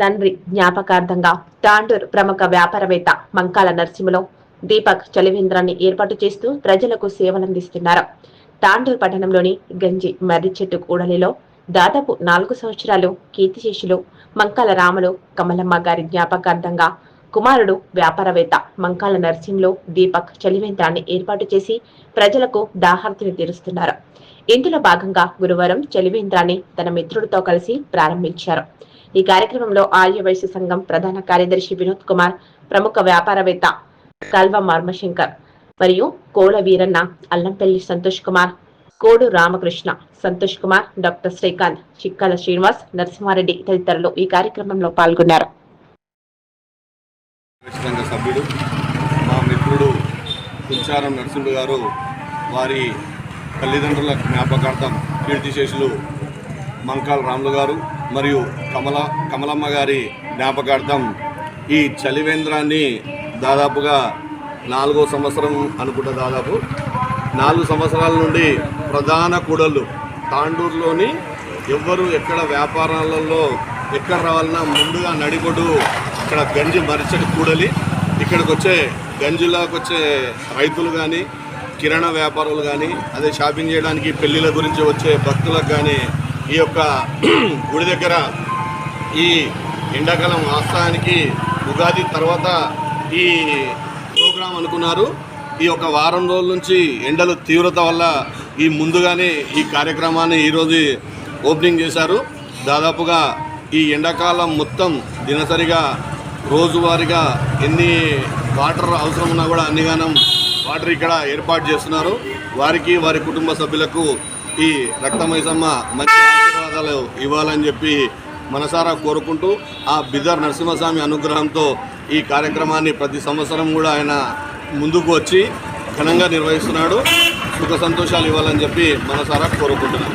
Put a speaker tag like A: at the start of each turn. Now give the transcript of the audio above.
A: తండ్రి జ్ఞాపకార్థంగా తాండూర్ ప్రముఖ వ్యాపారవేత్త మంకాల నరసింహలో దీపక్ చలివేంద్రాన్ని ఏర్పాటు చేస్తూ ప్రజలకు సేవలందిస్తున్నారు. తాండూర్ పట్టణంలోని గంజి మర్రి చెట్టు కూడలిలో దాదాపు నాలుగు సంవత్సరాలు కీర్తిశేషులు మంకాల రాములు కమలమ్మ గారి జ్ఞాపకార్థంగా కుమారుడు వ్యాపారవేత్త మంకాల నర్సింగ్లో దీపక్ చలివేంద్రాన్ని ఏర్పాటు చేసి ప్రజలకు దాహార్తిని తీరుస్తున్నారు. ఇందులో భాగంగా గురువారం చలివేంద్రాన్ని తన మిత్రుడితో కలిసి ప్రారంభించారు. ఈ కార్యక్రమంలో ఆర్య వైశ్య సంఘం ప్రధాన కార్యదర్శి వినోద్ కుమార్ ప్రముఖ వ్యాపారవేత్త కల్వ మర్మశంకర్ మరియు కోల వీరన్న అల్లంపల్లి సంతోష్ కుమార్ కోడు రామకృష్ణ సంతోష్ కుమార్ డాక్టర్ శ్రీకాంత్ చిక్కల శ్రీనివాస్ నరసింహారెడ్డి తదితరులు ఈ కార్యక్రమంలో పాల్గొన్నారు.
B: సంఘ సభ్యుడు మా మిత్రుడు కుంచారం నరసింహ గారు వారి తల్లిదండ్రుల జ్ఞాపకార్థం కీర్తిశేషులు మంకాల్ రాములు గారు మరియు కమల కమలమ్మ గారి జ్ఞాపకార్థం ఈ చలివేంద్రాన్ని దాదాపుగా నాలుగో సంవత్సరం అనుకుంటా దాదాపు. నాలుగు సంవత్సరాల నుండి ప్రధాన కూడళ్ళు తాండూరులోని ఎవ్వరు ఎక్కడ వ్యాపారాలలో ఎక్కడ రావాలన్నా ముందుగా నడిగొడ్డు ఇక్కడ గంజి మరిచడి కూడలి ఇక్కడికి వచ్చే గంజిలోకి వచ్చే రైతులు కానీ కిరాణా వ్యాపారులు కానీ అదే షాపింగ్ చేయడానికి పెళ్ళిళ్ళ గురించి వచ్చే భక్తులకు కానీ ఈ యొక్క గుడి దగ్గర ఈ ఎండాకాలం వాస్తవానికి ఉగాది తర్వాత ఈ ప్రోగ్రాం అనుకున్నారు. ఈ యొక్క వారం రోజుల నుంచి ఎండల తీవ్రత వల్ల ఈ ముందుగానే ఈ కార్యక్రమాన్ని ఈరోజు ఓపెనింగ్ చేశారు. దాదాపుగా ఈ ఎండాకాలం మొత్తం దినసరిగా రోజువారీగా ఎన్ని వాటర్ అవసరం ఉన్నా కూడా అన్నిగానం వాటర్ ఇక్కడ ఏర్పాటు చేస్తున్నారు. వారికి వారి కుటుంబ సభ్యులకు ఈ రక్తమైసమ్మ మంచి ఆశీర్వాదాలు ఇవ్వాలని చెప్పి మనసారా కోరుకుంటూ ఆ బిదర్ నరసింహస్వామి అనుగ్రహంతో ఈ కార్యక్రమాన్ని ప్రతి సంవత్సరం కూడా ఆయన ముందుకు వచ్చి ఘనంగా నిర్వహిస్తున్నాడు. సుఖ సంతోషాలు ఇవ్వాలని చెప్పి మనసారా కోరుకుంటున్నాను